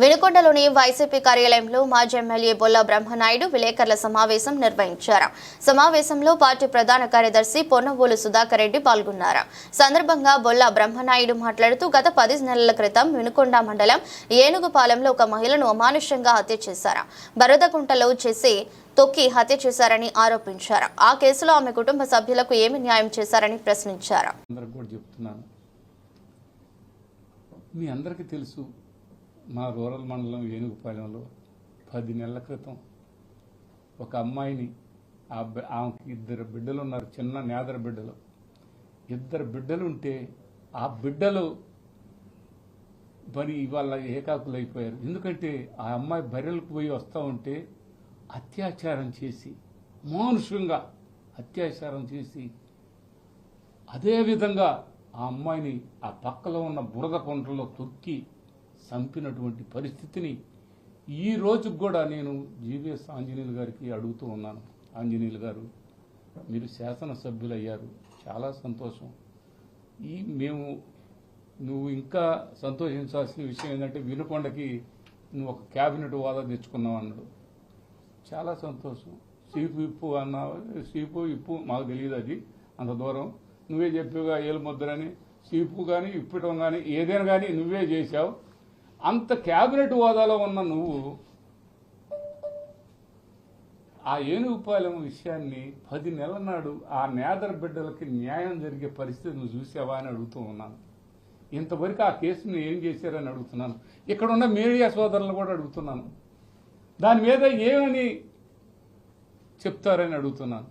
వినుకొండలోని YCP కార్యాలయంలో మాజీ MLA Bolla Brahmanaidu విలేకరుల సమావేశం నిర్వహించారు. సమావేశంలో పార్టీ ప్రధాన కార్యదర్శి పొన్నవోలు సుధాకర్ రెడ్డి పాల్గొన్నారు. సందర్భంగా బొల్ల బ్రహ్మనాయుడు మాట్లాడుతూ గత పది నెలల క్రితం వినుకొండ మండలం ఏనుగుపాలెంలో ఒక మహిళను అమానుష్యంగా హత్య చేశారు. బరదకుంటలో చేసి తొక్కి హత్య చేశారని ఆరోపించారు. ఆ కేసులో ఆమె కుటుంబ సభ్యులకు ఏమి న్యాయం చేశారని ప్రశ్నించారు. మీ అందరికీ తెలుసు మా రూరల్ మండలం ఏనుగుపాలెంలో పది నెలల క్రితం ఒక అమ్మాయిని ఆమెకి ఇద్దరు బిడ్డలు ఉన్నారు చిన్న నేదర బిడ్డలు. ఇద్దరు బిడ్డలు ఉంటే ఆ బిడ్డలు మరి ఇవాళ ఏకాకులు అయిపోయారు ఎందుకంటే ఆ అమ్మాయి బర్రెలకు పోయి వస్తూ ఉంటే అత్యాచారం చేసి మానుషంగా అత్యాచారం చేసి అదేవిధంగా ఆ అమ్మాయిని ఆ పక్కలో ఉన్న బురద కొండల్లో తొక్కి చంపినటువంటి పరిస్థితిని ఈ రోజుకు కూడా నేను జీవీఎస్ ఆంజనేయులు గారికి అడుగుతూ ఉన్నాను. ఆంజనేయులు గారు మీరు శాసనసభ్యులు అయ్యారు చాలా సంతోషం. ఈ మేము నువ్వు ఇంకా సంతోషించాల్సిన విషయం ఏంటంటే వినుకొండకి నువ్వు ఒక క్యాబినెట్ హోదా తెచ్చుకున్నావు అన్నాడు. చాలా సంతోషం. సీపు ఇప్పు అన్న సీపు ఇప్పు మాకు తెలియదు అది అంత దూరం. నువ్వే చెప్పావుగా ఏలు ముద్రని సీపు కానీ ఇప్పటం కానీ ఏదైనా కానీ నువ్వే చేశావు. అంత క్యాబినెట్ హోదాలో ఉన్న నువ్వు ఆ ఏనుగుపాలెం విషయాన్ని పది నెలల నాడు ఆ నేదర బిడ్డలకి న్యాయం జరిగే పరిస్థితి నువ్వు చూసావా అని అడుగుతూ ఉన్నాను. ఇంతవరకు ఆ కేసుని ఏం చేశారని అడుగుతున్నాను. ఇక్కడ ఉన్న మీడియా సోదరులను కూడా అడుగుతున్నాను. దాని మీద ఏమని చెప్తారని అడుగుతున్నాను.